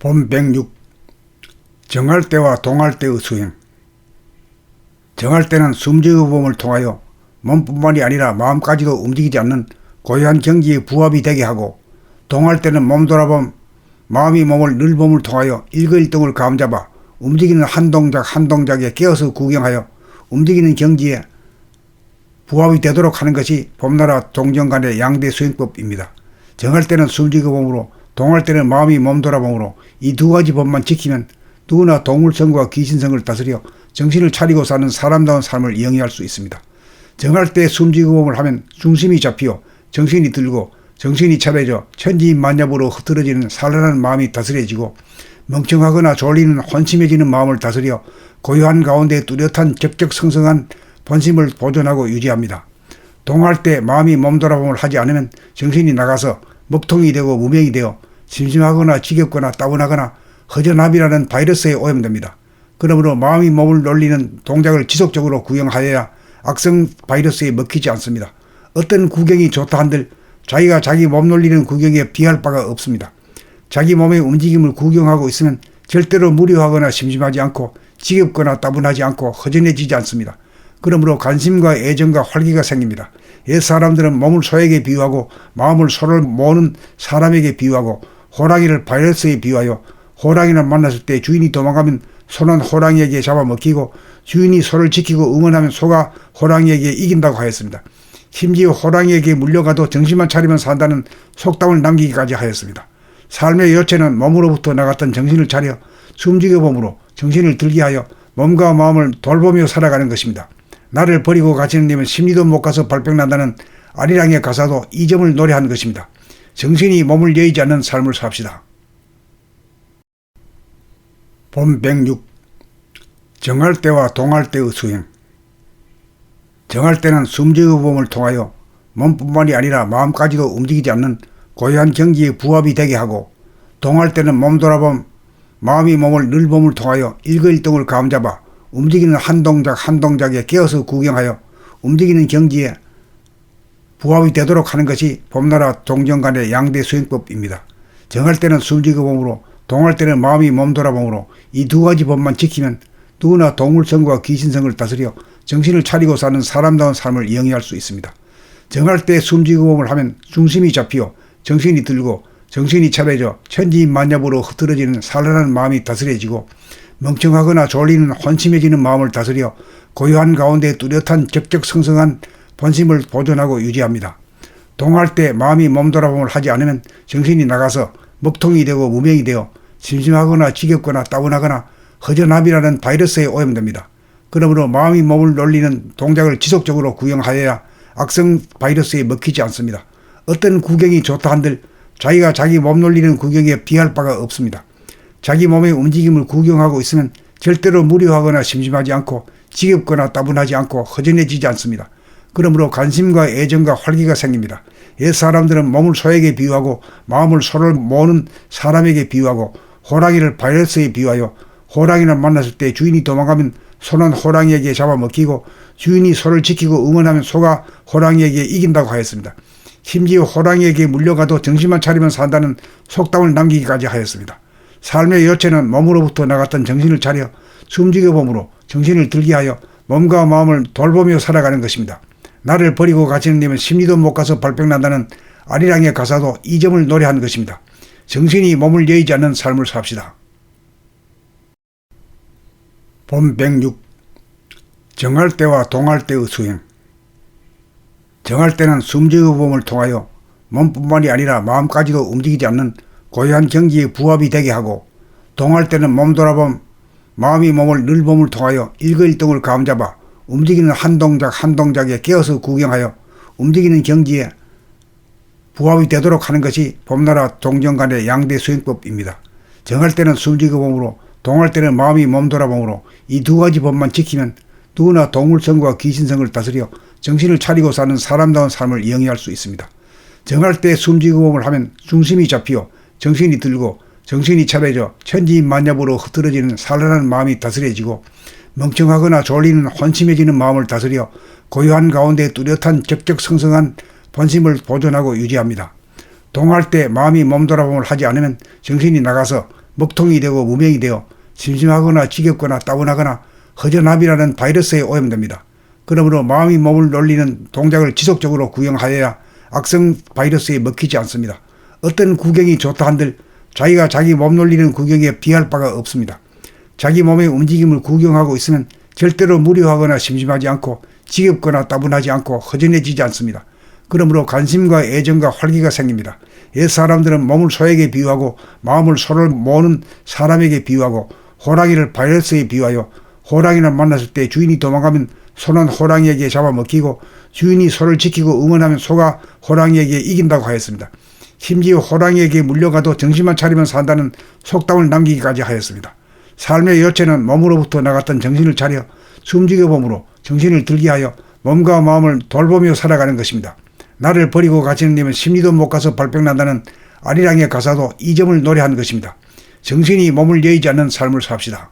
본 106 정할 때와 동할 때의 수행 정할 때는 숨지음을 통하여 몸뿐만이 아니라 마음까지도 움직이지 않는 고요한 경지에 부합이 되게 하고 동할 때는 몸 돌아봄 마음이 몸을 늘 몸을 통하여 일거일동을 감잡아 움직이는 한 동작 한 동작에 깨어서 구경하여 움직이는 경지에 부합이 되도록 하는 것이 봄나라 동정간의 양대 수행법입니다. 정할 때는 숨지고 몸으로 동할 때는 마음이 몸돌아봄으로 이 두 가지 법만 지키면 누구나 동물성과 귀신성을 다스려 정신을 차리고 사는 사람다운 삶을 영위할 수 있습니다. 정할 때 숨지고 몸을 하면 중심이 잡히어 정신이 들고 정신이 차려져 천지만nhập 으로 흐트러지는 산란한 마음이 다스려지고 멍청하거나 졸리는 혼침해지는 마음을 다스려 고요한 가운데 뚜렷한 적적성성한 본심을 보존하고 유지합니다. 동할 때 마음이 몸돌아봄을 하지 않으면 정신이 나가서 먹통이 되고 무명이 되어 심심하거나 지겹거나 따분하거나 허전함이라는 바이러스에 오염됩니다. 그러므로 마음이 몸을 놀리는 동작을 지속적으로 구경하여야 악성 바이러스에 먹히지 않습니다. 어떤 구경이 좋다 한들 자기가 자기 몸 놀리는 구경에 비할 바가 없습니다. 자기 몸의 움직임을 구경하고 있으면 절대로 무료하거나 심심하지 않고 지겹거나 따분하지 않고 허전해지지 않습니다. 그러므로 관심과 애정과 활기가 생깁니다. 옛 사람들은 몸을 소에게 비유하고 마음을 소를 모으는 사람에게 비유하고 호랑이를 바이러스에 비유하여 호랑이를 만났을 때 주인이 도망가면 소는 호랑이에게 잡아먹히고 주인이 소를 지키고 응원하면 소가 호랑이에게 이긴다고 하였습니다. 심지어 호랑이에게 물려가도 정신만 차리면 산다는 속담을 남기기까지 하였습니다. 삶의 요체는 몸으로부터 나갔던 정신을 차려 숨지겨 몸으로 정신을 들게 하여 몸과 마음을 돌보며 살아가는 것입니다. 나를 버리고 가시는 님은 심리도 못 가서 발병난다는 아리랑의 가사도 이 점을 노래한 것입니다. 정신이 몸을 여의지 않는 삶을 삽시다. 본 106 정할 때와 동할 때의 수행 정할 때는 숨지의 몸을 통하여 몸뿐만이 아니라 마음까지도 움직이지 않는 고요한 경지에 부합이 되게 하고 동할 때는 몸 돌아봄 마음이 몸을 늘 몸을 통하여 일거일동을 감잡아 움직이는 한 동작 한 동작에 깨어서 구경하여 움직이는 경지에 부합이 되도록 하는 것이 봄나라 동정간의 양대 수행법입니다. 정할 때는 숨지고 몸으로 동할 때는 마음이 몸돌아봄으로 이 두 가지 법만 지키면 누구나 동물성과 귀신성을 다스려 정신을 차리고 사는 사람다운 삶을 영위할 수 있습니다. 정할 때 숨지고 몸을 하면 중심이 잡히어 정신이 들고 정신이 차려져 천지만nhập 으로 흐트러지는 산란한 마음이 다스려지고 멍청하거나 졸리는 혼침해지는 마음을 다스려 고요한 가운데 뚜렷한 적적성성한 본심을 보존하고 유지합니다. 동할 때 마음이 몸돌아봄을 하지 않으면 정신이 나가서 먹통이 되고 무명이 되어 심심하거나 지겹거나 따분하거나 허전함이라는 바이러스에 오염됩니다. 그러므로 마음이 몸을 놀리는 동작을 지속적으로 구경하여야 악성 바이러스에 먹히지 않습니다. 어떤 구경이 좋다 한들 자기가 자기 몸 놀리는 구경에 비할 바가 없습니다. 자기 몸의 움직임을 구경하고 있으면 절대로 무료하거나 심심하지 않고 지겹거나 따분하지 않고 허전해지지 않습니다. 그러므로 관심과 애정과 활기가 생깁니다. 옛 사람들은 몸을 소에게 비유하고 마음을 소를 모으는 사람에게 비유하고 호랑이를 바이러스에 비유하여 호랑이를 만났을 때 주인이 도망가면 소는 호랑이에게 잡아먹히고 주인이 소를 지키고 응원하면 소가 호랑이에게 이긴다고 하였습니다. 심지어 호랑이에게 물려가도 정신만 차리면 산다는 속담을 남기기까지 하였습니다. 삶의 요체는 몸으로부터 나갔던 정신을 차려 숨지게 몸으로 정신을 들게 하여 몸과 마음을 돌보며 살아가는 것입니다. 나를 버리고 가시는 님은 심리도 못 가서 발병난다는 아리랑의 가사도 이 점을 노래한 것입니다. 정신이 몸을 여의지 않는 삶을 삽시다. 본 106 정할 때와 동할 때의 수행 정할 때는 숨지의 몸을 통하여 몸뿐만이 아니라 마음까지도 움직이지 않는 고요한 경지에 부합이 되게 하고 동할 때는 몸 돌아봄 마음이 몸을 늘 몸을 통하여 일거일동을 감잡아 움직이는 한 동작 한 동작에 깨어서 구경하여 움직이는 경지에 부합이 되도록 하는 것이 봄나라 동정 간의 양대 수행법입니다. 정할 때는 숨지고 몸으로 동할 때는 마음이 몸돌아봄으로 이 두 가지 법만 지키면 누구나 동물성과 귀신성을 다스려 정신을 차리고 사는 사람다운 삶을 영위할 수 있습니다. 정할 때 숨지고 몸을 하면 중심이 잡히어 정신이 들고 정신이 차려져 천지만nhập 으로 흐트러지는 산란한 마음이 다스려지고 멍청하거나 졸리는 혼침해지는 마음을 다스려 고요한 가운데 뚜렷한 적적성성한 본심을 보존하고 유지합니다. 동할 때 마음이 몸돌아봄을 하지 않으면 정신이 나가서 먹통이 되고 무명이 되어 심심하거나 지겹거나 따분하거나 허전함이라는 바이러스에 오염됩니다. 그러므로 마음이 몸을 놀리는 동작을 지속적으로 구경하여야 악성 바이러스에 먹히지 않습니다. 어떤 구경이 좋다 한들 자기가 자기 몸 놀리는 구경에 비할 바가 없습니다. 자기 몸의 움직임을 구경하고 있으면 절대로 무료하거나 심심하지 않고 지겹거나 따분하지 않고 허전해지지 않습니다. 그러므로 관심과 애정과 활기가 생깁니다. 옛 사람들은 몸을 소에게 비유하고 마음을 소를 모으는 사람에게 비유하고 호랑이를 바이러스에 비유하여 호랑이를 만났을 때 주인이 도망가면 소는 호랑이에게 잡아먹히고 주인이 소를 지키고 응원하면 소가 호랑이에게 이긴다고 하였습니다. 심지어 호랑이에게 물려가도 정신만 차리면 산다는 속담을 남기기까지 하였습니다. 삶의 요체는 몸으로부터 나갔던 정신을 차려 숨지겨 몸으로 정신을 들게 하여 몸과 마음을 돌보며 살아가는 것입니다. 나를 버리고 가시는 님은 심리도 못 가서 발병난다는 아리랑의 가사도 이 점을 노래한 것입니다. 정신이 몸을 여의지 않는 삶을 삽시다.